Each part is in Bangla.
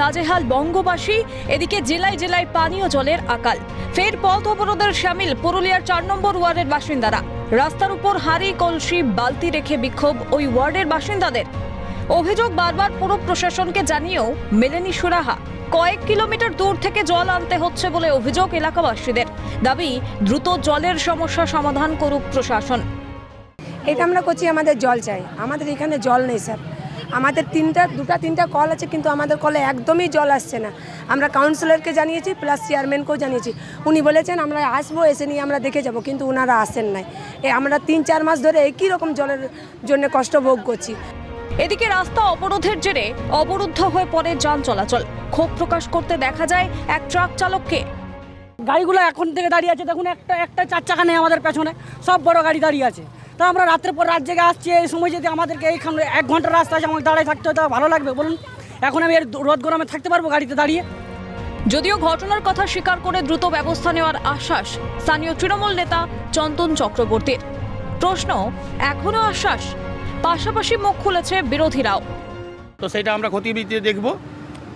নাজেহাল বঙ্গবাসী, এদিকে জেলায় জেলায় পানীয় জলের আকাল। ফের পথ অবরোধের সামিল পুরুলিয়ার চার নম্বর ওয়ার্ডের বাসিন্দারা। রাস্তার উপর হাড়ি, কলসি, বালতি রেখে বিক্ষোভ ওই ওয়ার্ডের বাসিন্দাদের। অভিযোগ বারবার পুর প্রশাসনকে জানিয়েও মেলেনি সুরাহা। কয়েক কিলোমিটার দূর থেকে জল আনতে হচ্ছে বলে অভিযোগ এলাকাবাসীদের। দাবি, দ্রুত জলের সমস্যা সমাধান করুক প্রশাসন। এটা আমরা করছি, আমাদের জল চাই। আমাদের এখানে জল নেই, স্যার। আমাদের তিনটা দুটা তিনটা কল আছে কিন্তু আমাদের কলে একদমই জল আসছে না। আমরা কাউন্সিলরকে জানিয়েছি প্লাস চেয়ারম্যানকেও জানিয়েছি। উনি বলেছেন আমরা আসব এসে নিয়ে আমরা দেখে যাব। কিন্তু ওনারা আসেন নাই। এ আমরা তিন চার মাস ধরে একই রকম জলের জন্য কষ্ট ভোগ করছি। এদিকে রাস্তা অবরোধের জেরে অবরুদ্ধ হয়ে পড়ে যান চলাচল। ক্ষোভ প্রকাশ করতে দেখা যায় এক ট্রাক চালককে। গাড়িগুলো এখন থেকে দাঁড়িয়ে আছে। দেখুন একটা একটা চার চাকা নেই আমাদের পেছনে। সব বড় গাড়ি দাঁড়িয়ে আছে। তা আমরা রাত্রের পর রাত জেগে আসছি এই সময় যদি আমাদেরকে এইখানে এক ঘণ্টার রাস্তা আছে আমাকে দাঁড়িয়ে থাকতে হয় তা ভালো লাগবে বলুন। এখন আমি এর রোদ গরমে থাকতে পারব গাড়িতে দাঁড়িয়ে? যদিও ঘটনার কথা স্বীকার করে দ্রুত ব্যবস্থা নেওয়ার আশ্বাস স্থানীয় তৃণমূল নেতা চন্দন চক্রবর্তীর। প্রশ্ন এখনও আশ্বাস? পাশাপাশি মুখ খুলেছে বিরোধীরাও। তো সেটা আমরা খতিয়ে দেখব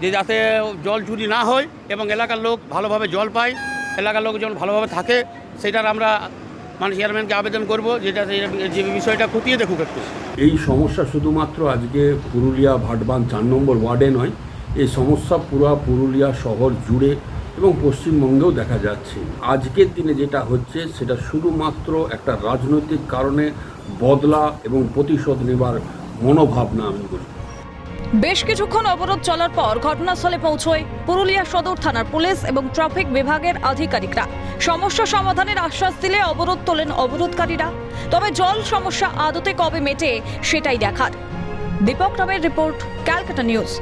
যে যাতে জল চুরি না হয় এবং এলাকার লোক ভালোভাবে জল পায় এলাকার লোক যেন ভালোভাবে থাকে সেটার আমরা মানে চেয়ারম্যানকে আবেদন করব, যেটা যে বিষয়টা খতিয়ে দেখুক একটু। এই সমস্যা শুধুমাত্র আজকে পুরুলিয়া, ভাটবান চার নম্বর ওয়ার্ডে নয়, এই সমস্যা পুরো পুরুলিয়া শহর জুড়ে এবং পশ্চিমবঙ্গেও দেখা যাচ্ছে। আজকের দিনে যেটা হচ্ছে, সেটা শুধুমাত্র একটা রাজনৈতিক কারণে বদলা এবং প্রতিশোধ নেবার মনোভাবনা আমি বলি। বেশ কিছুক্ষণ অবরোধ চলার পর ঘটনাস্থলে পৌঁছয় পুরুলিয়া সদর থানার পুলিশ এবং ট্রাফিক বিভাগের আধিকারিকরা। সমস্যা সমাধানের আশ্বাস দিলে অবরোধ তোলেন অবরোধকারীরা। তবে জল সমস্যা আদতে কবে মেটে সেটাই দেখার। দীপক রামের রিপোর্ট, ক্যালকাটা নিউজ।